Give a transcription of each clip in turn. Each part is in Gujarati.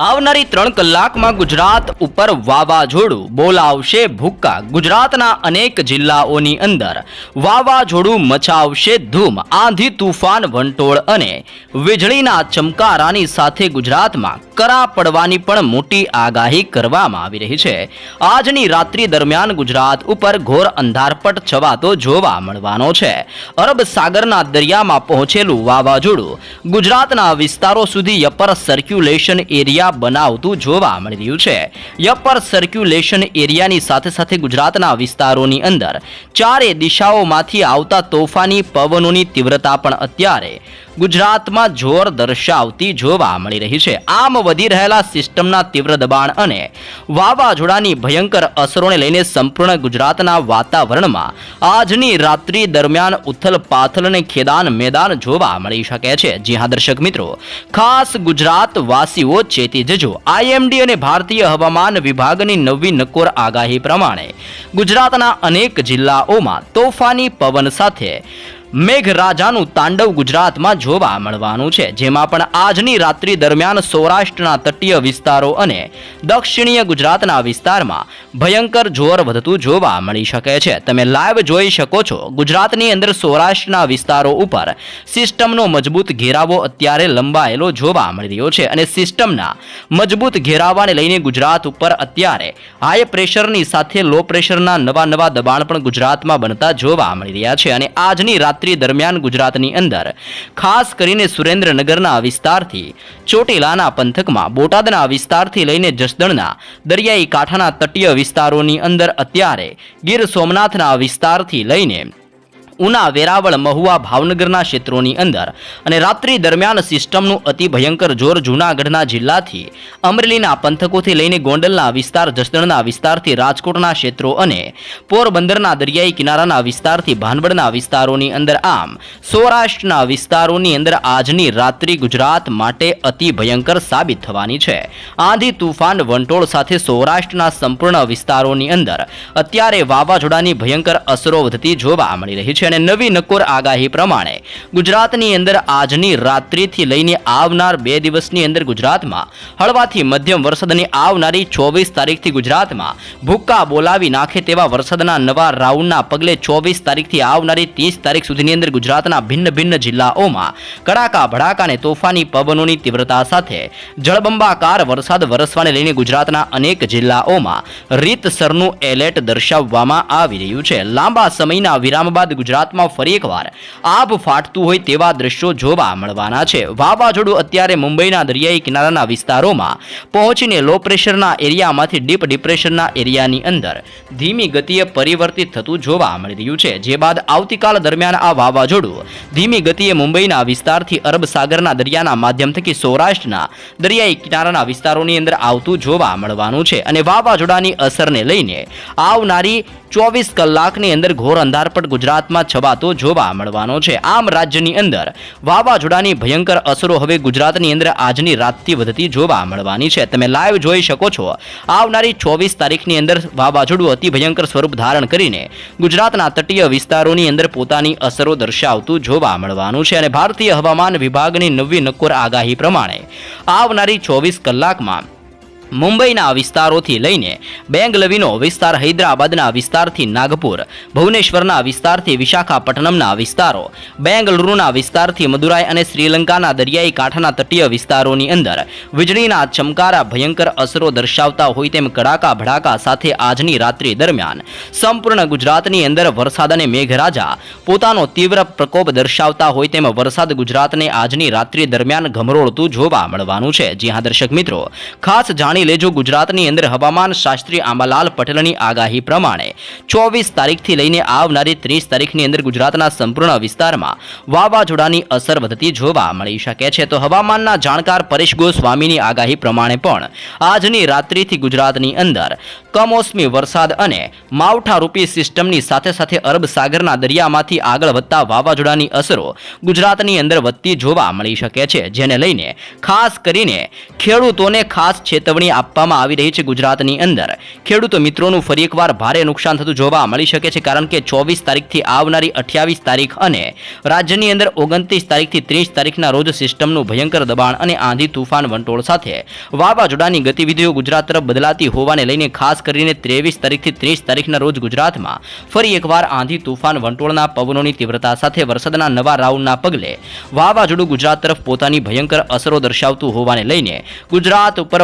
આવનારી ત્રણ કલાકમાં ગુજરાત ઉપર વાવાઝોડું. બોલાવશે ભૂક્કા. ગુજરાતના અનેક જિલ્લાઓની અંદર વાવાઝોડું મચાવશે ધૂમ. આંધી તુફાન, વંટોળ અને વીજળીના ચમકારાની સાથે ગુજરાતમાં કરા પડવાની પણ મોટી આગાહી કરવામાં આવી રહી છે. આજની રાત્રિ દરમિયાન ગુજરાત ઉપર ઘોર અંધારપટ છવાતો જોવા મળવાનો છે. અરબ સાગરના દરિયામાં પહોંચેલું વાવાઝોડું ગુજરાતના વિસ્તારો સુધી અપર સર્ક્યુલેશન એરિયા બનાવતું જોવા મળી રહ્યું છે. યપર સર્ક્યુલેશન એરિયાની સાથે સાથે ગુજરાતના વિસ્તારોની અંદર ચારે દિશાઓમાંથી આવતા તોફાની પવનોની તીવ્રતા પણ અત્યારે ગુજરાતમાં જોર દર્શાવતી જોવા મળી રહી છે. આમ વધી રહેલા સિસ્ટમના તીવ્ર દબાણ અને વાવાઝોડાની ભયંકર અસરોને લઈને સંપૂર્ણ ગુજરાતના વાતાવરણમાં આજની રાત્રિ દરમિયાન ઉથલ પાથલ ખેદાન મેદાન જોવા મળી શકે છે. જી હા, દર્શક મિત્રો, ખાસ ગુજરાત વાસીઓ ચેતી જજો. આઈએમડી અને ભારતીય હવામાન વિભાગની નવી નકોર આગાહી પ્રમાણે ગુજરાતના અનેક જિલ્લાઓમાં તોફાની પવન સાથે મેઘરાજાનું તાંડવ ગુજરાતમાં જોવા મળવાનું છે, જેમાં પણ આજની રાત્રિ દરમિયાન સૌરાષ્ટ્રના તટીય વિસ્તારો અને દક્ષિણીય ગુજરાતના વિસ્તારમાં ભયંકર જોર વધતું જોવા મળી શકે છે. તમે લાઈવ જોઈ શકો છો, ગુજરાતની અંદર સૌરાષ્ટ્રના વિસ્તારો ઉપર સિસ્ટમનો મજબૂત ઘેરાવો અત્યારે લંબાયેલો જોવા મળી રહ્યો છે અને સિસ્ટમના મજબૂત ઘેરાવાને લઈને ગુજરાત ઉપર અત્યારે હાઈ પ્રેશરની સાથે લો પ્રેશરના નવા નવા દબાણ પણ ગુજરાતમાં બનતા જોવા મળી રહ્યા છે અને આજની રાત્રિ દરમિયાન ગુજરાતની અંદર. ખાસ કરીને સુરેન્દ્રનગરના વિસ્તારથી, ચોટીલાના પંથકમાં, બોટાદના વિસ્તારથી લઈને જસદણના, દરિયાઈ કાંઠાના તટીય વિસ્તારોની અંદર અત્યારે ગીર સોમનાથના વિસ્તારથી લઈને ઉના, વેરાવળ, મહુવા, ભાવનગરના ક્ષેત્રોની અંદર. અને રાત્રિ દરમિયાન સિસ્ટમનું અતિ ભયંકર જોર જૂનાગઢના જિલ્લાથી, અમરેલીના પંથકોથી લઈને ગોંડલના વિસ્તાર, જસદણના વિસ્તારથી રાજકોટના ક્ષેત્રો અને પોરબંદરના દરિયાઈ કિનારાના વિસ્તારથી ભાનવડના વિસ્તારોની અંદર આમ, સૌરાષ્ટ્રના વિસ્તારોની અંદર આજની રાત્રિ ગુજરાત માટે અતિ ભયંકર સાબિત થવાની છે. આંધી તુફાન વંટોળ સાથે સૌરાષ્ટ્રના સંપૂર્ણ વિસ્તારોની અંદર અત્યારે વાવાઝોડાની ભયંકર અસરો વધતી જોવા મળી રહી છે. અને નવી નકોર આગાહી પ્રમાણે ગુજરાતની અંદર આજની રાત્રિથી લઈને આવનાર બે દિવસની અંદર ગુજરાતમાં હળવાથી મધ્યમ વરસાદ અને આવનારી ચોવીસ તારીખથી ગુજરાતમાં ભૂક્કા બોલાવી નાખે તેવા વરસાદના નવા રાઉન્ડના પગલે ચોવીસ તારીખથી આવનારી ત્રીસ તારીખ સુધીની અંદર ગુજરાતના ભિન્ન ભિન્ન જિલ્લાઓમાં કડાકા, ભડાકા અને તોફાની પવનોની તીવ્રતા સાથે જળબંબાકાર વરસાદ વરસવાને લઈને ગુજરાતના અનેક જિલ્લાઓમાં રીતસરનું એલર્ટ દર્શાવવામાં આવી રહ્યું છે. લાંબા સમયના વિરામ બાદ ગુજરાતમાં ફરી એકવાર આભ ફાટતું હોય તેવા દ્રશ્યો જોવા મળવાના છે. વાવાઝોડું અત્યારે મુંબઈના દરિયાઈ કિનારાના વિસ્તારોમાં પહોંચીને લો પ્રેશરના એરિયામાંથી ડીપ ડિપ્રેશનના એરિયાની અંદર ધીમી ગતિએ પરિવર્તિત થતું જોવા મળી રહ્યું છે. જે બાદ આવતીકાલ દરમિયાન આ વાવાઝોડું ધીમી ગતિએ મુંબઈના વિસ્તારથી અરબ સાગરના દરિયાના માધ્યમ થકી સૌરાષ્ટ્રના દરિયાઈ કિનારાના વિસ્તારોની અંદર આવતું જોવા મળવાનું છે અને વાવાઝોડાની અસરને લઈને આવનારી ચોવીસ કલાકની અંદર ઘોર અંધારપટ ગુજરાતમાં છવાતો જોવા મળવાનો છે. આમ રાજ્યની અંદર વાવાઝોડાની ભયંકર અસરો હવે ગુજરાતની અંદર આજની રાતથી વધતી જોવા મળવાની છે. તમે લાઈવ જોઈ શકો છો. આવનારી ચોવીસ તારીખની અંદર વાવાઝોડું અતિ ભયંકર સ્વરૂપ ધારણ કરીને ગુજરાતના તટીય વિસ્તારોની અંદર પોતાની અસરો દર્શાવતું જોવા મળવાનું છે અને ભારતીય હવામાન વિભાગની નવી નક્કોર આગાહી પ્રમાણે આવનારી ચોવીસ કલાકમાં મુંબઈના વિસ્તારોથી લઈને બેંગલવીનો વિસ્તાર, હૈદરાબાદના વિસ્તારથી નાગપુર, ભુવનેશ્વરના વિસ્તારથી વિશાખાપટ્ટનમના વિસ્તારો, બેંગલુરુના વિસ્તારથી મદુરાઈ અને શ્રીલંકાના દરિયાઈ કાંઠાના તટીય વિસ્તારોની અંદર વીજળીના ચમકારા ભયંકર અસરો દર્શાવતા હોય તેમ કડાકા ભડાકા સાથે આજની રાત્રિ દરમિયાન સંપૂર્ણ ગુજરાતની અંદર વરસાદ અને મેઘરાજા પોતાનો તીવ્ર પ્રકોપ દર્શાવતા હોય તેમ વરસાદ ગુજરાતને આજની રાત્રિ દરમિયાન ગમરોળતું જોવા મળવાનું છે. જી હા, દર્શક મિત્રો, ખાસ જાણી લેજો ગુજરાતની અંદર હવામાન શાસ્ત્રી આંબાલાલ પટેલની આગાહી પ્રમાણે ચોવીસ તારીખથી લઈને આવનારી ત્રીસ તારીખની અંદર ગુજરાતના સંપૂર્ણ વિસ્તારમાં વાવાઝોડાની અસર વધતી જોવા મળી શકે છે. તો હવામાનના જાણકાર પરેશ ગોસ્વામીની આગાહી પ્રમાણે પણ આજની રાત્રિથી ગુજરાતની અંદર કમોસમી વરસાદ અને માવઠારૂપી સિસ્ટમની સાથે સાથે અરબ સાગરના દરિયામાંથી આગળ વધતા વાવાઝોડાની અસરો ગુજરાતની અંદર વધતી જોવા મળી શકે છે. જેને લઈને ખાસ કરીને ખેડૂતોને ખાસ ચેતવણી આગાહી આપવામાં આવી રહી છે ગુજરાતની અંદર. ખેડૂતો મિત્રોનું ફરી એકવાર ભારે નુકસાન થતું જોવા મળી શકે છે કારણ કે ચોવીસ તારીખથી આવનારી અઠ્યાવીસ તારીખ અને રાજ્યની અંદર ઓગણત્રીસ તારીખથી ત્રીસ તારીખના રોજ સિસ્ટમનું ભયંકર દબાણ અને આંધી તુફાન વંટોળ સાથે વાવાઝોડાની ગતિવિધિઓ ગુજરાત તરફ બદલાતી હોવાને લઈને ખાસ કરીને ત્રેવીસ તારીખથી ત્રીસ તારીખના રોજ ગુજરાતમાં ફરી એકવાર આંધી તુફાન વંટોળના પવનોની તીવ્રતા સાથે વરસાદના નવા રાઉન્ડના પગલે વાવાઝોડું ગુજરાત તરફ પોતાની ભયંકર અસરો દર્શાવતું હોવાને લઈને ગુજરાત ઉપર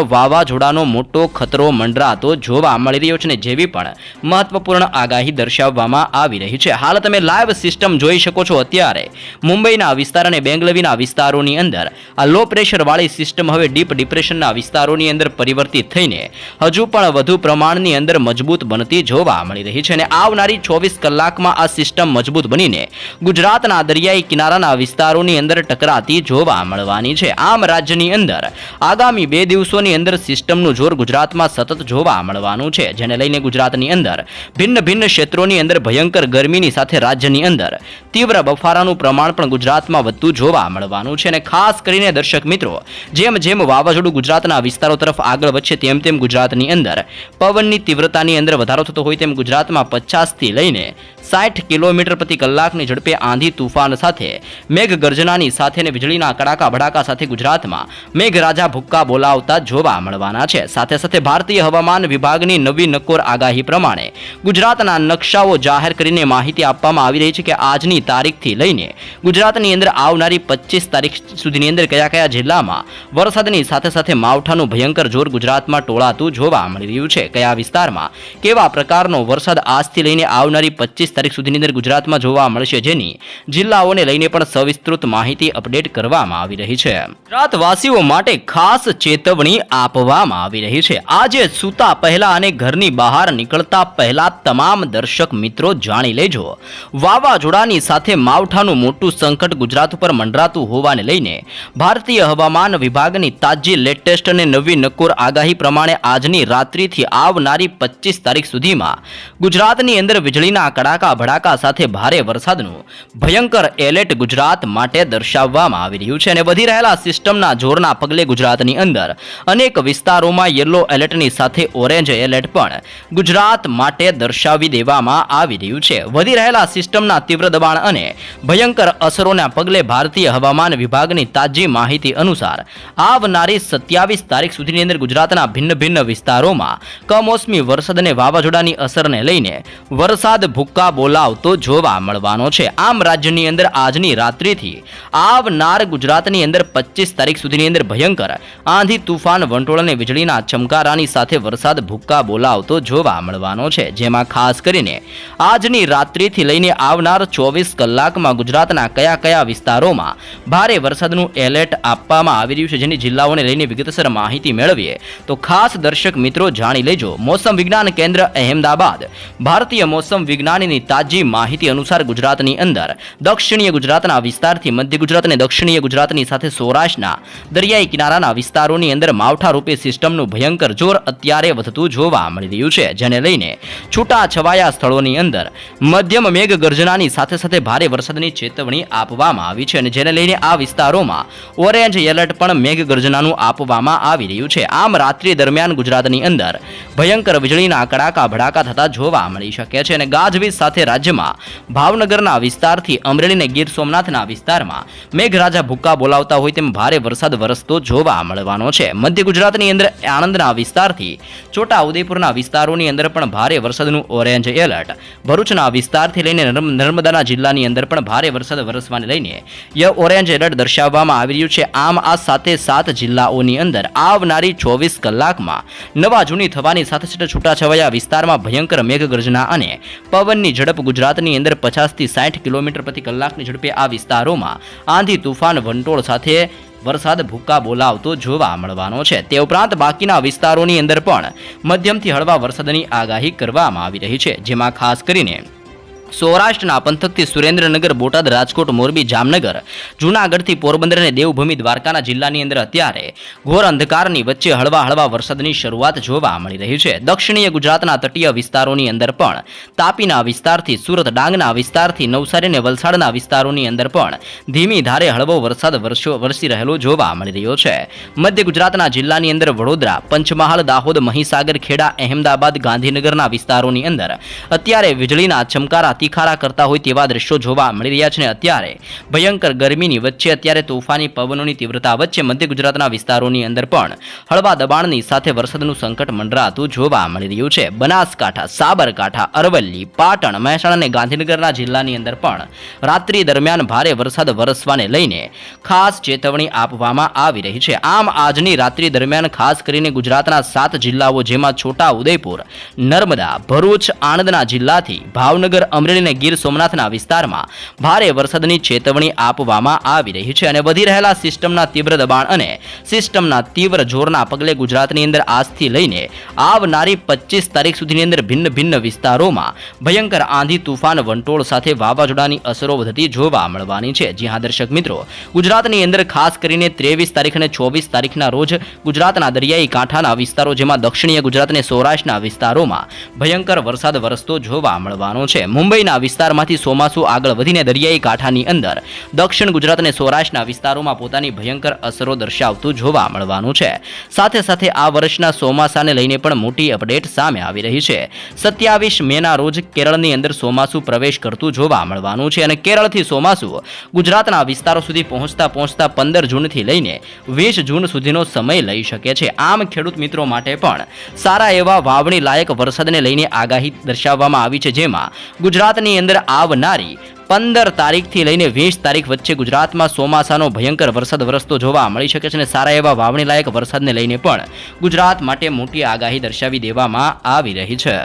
વાવાઝોડાનો મોટો ખતરો મંડરાતો જોવા મળી રહ્યો છે અને જેવી પણ મહત્વપૂર્ણ આગાહી દર્શાવવામાં આવી રહી છે. હાલ તમે લાઈવ સિસ્ટમ જોઈ શકો છો અત્યારે. મુંબઈના વિસ્તાર અને બેંગલવીના વિસ્તારોની અંદર આ લો પ્રેશરવાળી સિસ્ટમ હવે ડીપ ડિપ્રેશનના વિસ્તારોની અંદર પરિવર્તિત થઈને હજુ પણ વધુ પ્રમાણની અંદર મજબૂત બનતી જોવા મળી રહી છે અને આવનારી ચોવીસ કલાકમાં આ સિસ્ટમ મજબૂત બનીને ગુજરાતના દરિયાઈ કિનારાના વિસ્તારોની અંદર ટકરાતી જોવા મળવાની છે. આમ રાજ્યની અંદર આગામી બે દિવસોની અંદર સિસ્ટમનું જોર ગુજરાતમાં સતત જોવા મળવાનું છે, જેને લઈને ગુજરાતની અંદર ભિન્ન ભિન્ન ક્ષેત્રોની અંદર ભયંકર ગરમીની સાથે રાજ્યની અંદર તીવ્ર બફારાનું પ્રમાણ પણ ગુજરાતમાં વધતું જોવા મળવાનું છે અને ખાસ કરીને દર્શક મિત્રો, જેમ જેમ વાવાઝોડું ગુજરાતના વિસ્તારો તરફ આગળ વધશે, તેમ તેમ ગુજરાતની અંદર પવનની તીવ્રતાની અંદર વધારો થતો હોય તેમ ગુજરાતમાં પચાસથી લઈને સાઠ કિલોમીટર પ્રતિ કલાકની ઝડપે આંધી તુફાન સાથે મેઘ ગર્જનાની સાથે અને વીજળીના કડાકા ભડાકા સાથે ગુજરાતમાં મેઘરાજા ભુક્કા બોલાવતા જોવા મળવાના છે. સાથે સાથે ભારતીય હવામાન વિભાગની નવી નકોર આગાહી પ્રમાણે ગુજરાતના નકશાઓ જાહેર કરીને માહિતી આપવામાં આવી રહી છે કે આજની તારીખથી લઈને ગુજરાતની અંદર આવનારી પચીસ તારીખ સુધીની અંદર કયા કયા જિલ્લામાં વરસાદની સાથે સાથે માવઠાનું ભયંકર જોર ગુજરાતમાં ટોળાતું જોવા મળી રહ્યું છે. કયા વિસ્તારમાં કેવા પ્રકારનો વરસાદ આજથી લઈને આવનારી પચીસ તારીખ સુધીની અંદર ગુજરાતમાં જોવા મળશે જેની જિલ્લાઓને લઈને પણ સવિસ્તૃત માહિતી અપડેટ કરવામાં આવી રહી છે. ગુજરાતવાસીઓ માટે ખાસ ચેતવણી આપવામાં આવી રહી છે. આજે સૂતા પહેલા અને ઘરની બહાર નીકળતા પહેલા તમામ દર્શક મિત્રો જાણી લેજો. વાવાઝોડાની સાથે માવઠાનું મોટું સંકટ ગુજરાત ઉપર મંડરાતું હોવાને લઈને ભારતીય હવામાન વિભાગની તાજી લેટેસ્ટ અને નવી નકોર આગાહી પ્રમાણે આજની રાત્રિથી આવનારી પચીસ તારીખ સુધીમાં ગુજરાતની અંદર વીજળીના કડાકા ભડાકા સાથે ભારે વરસાદનું ભયંકર એલર્ટ ગુજરાત માટે દર્શાવવામાં આવી રહ્યું છે અને વધી રહેલા સિસ્ટમના જોરના પગલે ગુજરાતની અંદર અનેક વિસ્તારોમાં યલો એલર્ટની સાથે ઓરેન્જ એલર્ટ પણ ગુજરાત માટે દર્શાવી દેવામાં આવી રહ્યું છે. વધી રહેલા સિસ્ટમના તીવ્ર દબાણ અને ભયંકર અસરોના પગલે ભારતીય હવામાન વિભાગની તાજી માહિતી અનુસાર આવનારી સત્યાવીસ તારીખ સુધીની અંદર ગુજરાતના ભિન્ન ભિન્ન વિસ્તારોમાં કમોસમી વરસાદ અને વાવાઝોડાની અસરને લઈને વરસાદ ભૂક્કા બોલાવતો જોવા મળવાનો છે. આમ રાજ્યની અંદર આજની રાત્રિથી આવનાર ગુજરાતની અંદર પચીસ તારીખ સુધીની અંદર ભયંકર આંધી તુફાન વંટોળ અને વીજળીના ચમકારાની સાથે વરસાદ ભૂક્કા બોલાવતો જોવા મળવાનો છે. જેમાં ખાસ કરીને આજની રાત્રિથી લઈને આવનાર ચોવીસ કલાકમાં ગુજરાતના કયા કયા વિસ્તારોમાં ભારે વરસાદનું એલર્ટ આપવામાં આવી રહ્યું છે જેની જિલ્લાઓને લઈને વિગતસર માહિતી મેળવીએ તો ખાસ દર્શક મિત્રો જાણી લેજો. મોસમ વિજ્ઞાન કેન્દ્ર અહેમદાબાદ. ભારતીય મોસમ વિજ્ઞાનની તાજી માહિતી અનુસાર ગુજરાતની અંદર દક્ષિણીય ગુજરાતના વિસ્તારથી મધ્ય ગુજરાત અને દક્ષિણીય ગુજરાતની સાથે સૌરાષ્ટ્રના દરિયાઈ કિનારાના વિસ્તારોની અંદર માવઠા રૂપે સિસ્ટમનું ભયંકર જોર અત્યારે વધતું જોવા મળી રહ્યું છે, જેને લઈને છૂટા છવાયા સ્થળોની અંદર મધ્યમ મેઘ ગર્જનાની સાથે સાથે ભારે વરસાદની ચેતવણી આપવામાં આવી છે અને જેને લઈને આ વિસ્તારોમાં ઓરેન્જ એલર્ટ પણ મેઘ ગર્જનાનું આપવામાં આવી રહ્યું છે. આમ રાત્રિ દરમિયાન ગુજરાતની અંદર ભયંકર વીજળીના કડાકા ભડાકા થતા જોવા મળી શકે છે અને ગાજવીજ સાથે રાજ્યમાં ભાવનગરના વિસ્તારથી અમરેલી ગીર સોમનાથના વિસ્તારમાં મેઘરાજા ભૂક્કા બોલાવતા હોય તેમ ભારે વરસાદ વરસતો જોવા મળવાનો છે. મધ્ય ગુજરાતની અંદર આણંદના વિસ્તારથી છોટાઉદેપુરના વિસ્તારોની અંદર પણ ભારે વરસાદનું ઓરેન્જ એલર્ટ. ભરૂચના વિસ્તારથી લઈને નર્મદાના જિલ્લાની અંદર પણ ભારે વરસાદ વરસવાને લઈને ઓરેન્જ એલર્ટ દર્શાવવામાં આવી રહ્યું છે. આમ આ સાથે સાત જિલ્લાઓની અંદર આવનારી ચોવીસ કલાકમાં નવા જૂની થવાની સાથે સાથે છૂટાછવાયા વિસ્તારમાં ભયંકર મેઘગર્જના અને પવનની ઝડપ ગુજરાતની અંદર પચાસથી સાઠ કિલોમીટર પ્રતિ કલાકની ઝડપે આ વિસ્તારોમાં આંધી તુફાન વંટોળ સાથે વરસાદ ભૂક્કા બોલાવતો જોવા મળવાનો છે. તે ઉપરાંત બાકીના વિસ્તારોની અંદર પણ મધ્યમથી હળવા વરસાદની આગાહી કરવામાં આવી રહી છે, જેમાં ખાસ કરીને સૌરાષ્ટ્રના પંથકથી સુરેન્દ્રનગર, બોટાદ, રાજકોટ, મોરબી, જામનગર, જૂનાગઢથી પોરબંદર અને દેવભૂમિ દ્વારકાના જિલ્લાની અંદર અત્યારે ઘોર અંધકારની વચ્ચે હળવા હળવા વરસાદની શરૂઆત જોવા મળી રહી છે. દક્ષિણીય ગુજરાતના તટીય વિસ્તારોની અંદર પણ તાપીના વિસ્તારથી, સુરત ડાંગના વિસ્તારથી, નવસારી અને વલસાડના વિસ્તારોની અંદર પણ ધીમી ધારે હળવો વરસાદ વરસ્યો, વરસી રહેલો જોવા મળી રહ્યો છે. મધ્ય ગુજરાતના જિલ્લાની અંદર વડોદરા, પંચમહાલ, દાહોદ, મહીસાગર, ખેડા, અહેમદાબાદ, ગાંધીનગરના વિસ્તારોની અંદર અત્યારે વીજળીના ચમકારા તીખારા કરતા હોય તેવા દ્રશ્યો જોવા મળી રહ્યા છે અત્યારે ભયંકર ગરમીની વચ્ચે અત્યારે તોફાની પવનોની તીવ્રતા વચ્ચે મધ્ય ગુજરાતના વિસ્તારોની અંદર પણ હળવા દબાણની સાથે વરસાદનું સંકટ મંડરાતું જોવા મળી રહ્યું છે. બનાસકાંઠા, સાબરકાંઠા, અરવલ્લી, પાટણ, મહેસાણા અને ગાંધીનગરના જિલ્લાની અંદર પણ રાત્રિ દરમિયાન ભારે વરસાદ વરસવાને લઈને ખાસ ચેતવણી આપવામાં આવી રહી છે. આમ આજની રાત્રિ દરમિયાન ખાસ કરીને ગુજરાતના સાત જિલ્લાઓ જેમાં છોટા ઉદયપુર, નર્મદા, ભરૂચ, આણંદના જિલ્લાથી ભાવનગર અમરેલી અને ગીર સોમનાથના વિસ્તારમાં ભારે વરસાદની ચેતવણી આપવામાં આવી રહી છે અને વધી રહેલા સિસ્ટમના તીવ્ર દબાણ અને સિસ્ટમના તીવ્ર જોરના પગલે ગુજરાતની અંદર આજથી લઈને આવનારી પચીસ તારીખ સુધીની અંદર ભિન્ન ભિન્ન વિસ્તારોમાં ભયંકર આંધી તુફાન વંટોળ સાથે વાવાઝોડાની અસરો વધતી જોવા મળવાની છે. જી હા, દર્શક મિત્રો, ગુજરાતની અંદર ખાસ કરીને ત્રેવીસ તારીખ અને ચોવીસ તારીખના રોજ ગુજરાતના દરિયાઈ કાંઠાના વિસ્તારો જેમાં દક્ષિણીય ગુજરાત અને સૌરાષ્ટ્રના વિસ્તારોમાં ભયંકર વરસાદ વરસતો જોવા મળવાનો છે. મુંબઈના વિસ્તારમાંથી ચોમાસું આગળ વધીને દરિયાઈ કાંઠાની અંદર, દક્ષિણ ગુજરાત અને સૌરાષ્ટ્રના વિસ્તારોમાં પોતાની ભયંકર અસરો દર્શાવતું જોવા મળવાનું છે. સાથે સાથે આ વર્ષના ચોમાસાને લઈને પણ મોટી અપડેટ સામે આવી રહી છે. સત્યાવીસ મેના રોજ કેરળની અંદર ચોમાસું પ્રવેશ કરતું જોવા મળવાનું છે અને કેરળથી ચોમાસું ગુજરાતના વિસ્તારો સુધી પહોંચતા પહોંચતા પંદર જૂનથી લઈને વીસ જૂન સુધીનો સમય લઈ શકે છે. આમ ખેડૂત મિત્રો માટે પણ સારા એવા વાવણી લાયક વરસાદને લઈને આગાહી દર્શાવવામાં આવી છે જેમાં ગુજરાતની અંદર આવનારી પંદર તારીખથી લઈને વીસ તારીખ વચ્ચે ગુજરાતમાં ચોમાસાનો ભયંકર વરસાદ વરસતો જોવા મળી શકે છે અને સારા એવા વાવણીલાયક વરસાદને લઈને પણ ગુજરાત માટે મોટી આગાહી દર્શાવી દેવામાં આવી રહી છે.